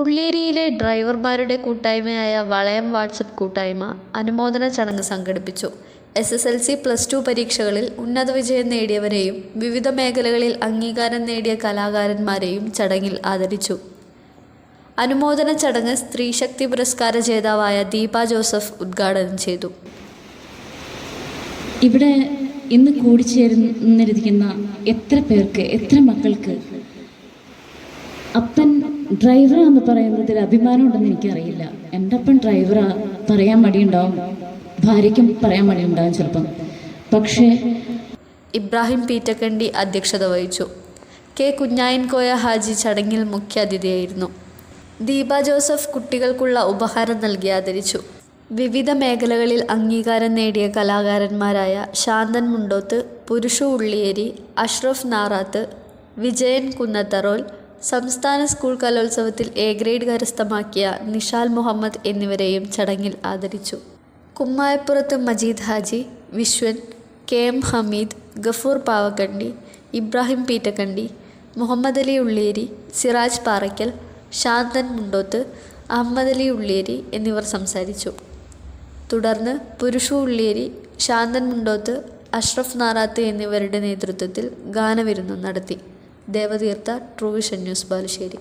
ഉള്ളിയേരിയിലെ ഡ്രൈവർമാരുടെ കൂട്ടായ്മയായ വളയം വാട്സപ്പ് കൂട്ടായ്മ അനുമോദന ചടങ്ങ് സംഘടിപ്പിച്ചു. S S L C plus two പരീക്ഷകളിൽ ഉന്നത വിജയം നേടിയവരെയും വിവിധ മേഖലകളിൽ അംഗീകാരം നേടിയ കലാകാരന്മാരെയും ചടങ്ങിൽ ആദരിച്ചു. അനുമോദന ചടങ്ങ് സ്ത്രീശക്തി പുരസ്കാര ജേതാവായ ദീപ ജോസഫ് ഉദ്ഘാടനം ചെയ്തു. ഇവിടെ ഇന്ന് കൂടിച്ചേർന്നിരിക്കുന്ന എത്ര പേർക്ക് എത്ര മക്കൾക്ക് അപ്പൻ ഡ്രൈവർ എന്ന് പറയുന്നതിൽ അഭിമാനമുണ്ടെന്ന് എനിക്കറിയില്ല. എന്റെ ഒപ്പം ഡ്രൈവറാ പറയാൻ മടിയുണ്ടാവും. ഭാര്യയ്ക്കും പറയാൻ മടിയുണ്ടാവും ചിലപ്പം. പക്ഷേ ഇബ്രാഹിം പീറ്റക്കണ്ടി അധ്യക്ഷത വഹിച്ചു. കെ കുഞ്ഞായൻകോയ ഹാജി ചടങ്ങിൽ മുഖ്യാതിഥിയായിരുന്നു ദീപ ജോസഫ് കുട്ടികൾക്കുള്ള ഉപഹാരം നൽകി ആദരിച്ചു. വിവിധ മേഖലകളിൽ അംഗീകാരം നേടിയ കലാകാരന്മാരായ ശാന്തൻ മുണ്ടോത്ത് പുരുഷു ഉള്ളിയേരി അഷ്റഫ് നാറാത്ത് വിജയൻ കുന്നത്തറോൽ സംസ്ഥാന സ്കൂൾ കലോത്സവത്തിൽ എ ഗ്രേഡ് കരസ്ഥമാക്കിയ നിഷാൽ മുഹമ്മദ് എന്നിവരെയും ചടങ്ങിൽ ആദരിച്ചു. കുമ്മായപ്പുറത്ത് മജീദ് ഹാജി വിശ്വൻ കെ എം ഹമീദ് ഗഫൂർ പാവക്കണ്ടി ഇബ്രാഹിം പീറ്റക്കണ്ടി മുഹമ്മദ് അലി ഉള്ളേരി സിറാജ് പാറയ്ക്കൽ ശാന്തൻ മുണ്ടോത്ത് അഹമ്മദ് അലി ഉള്ളേരി എന്നിവർ സംസാരിച്ചു. തുടർന്ന് പുരുഷു ഉള്ളേരി ശാന്തൻ മുണ്ടോത്ത് അഷ്റഫ് നാറാത്ത് എന്നിവരുടെ നേതൃത്വത്തിൽ ഗാനവിരുന്നും നടത്തി. Devatheertha Truevision news Balussery.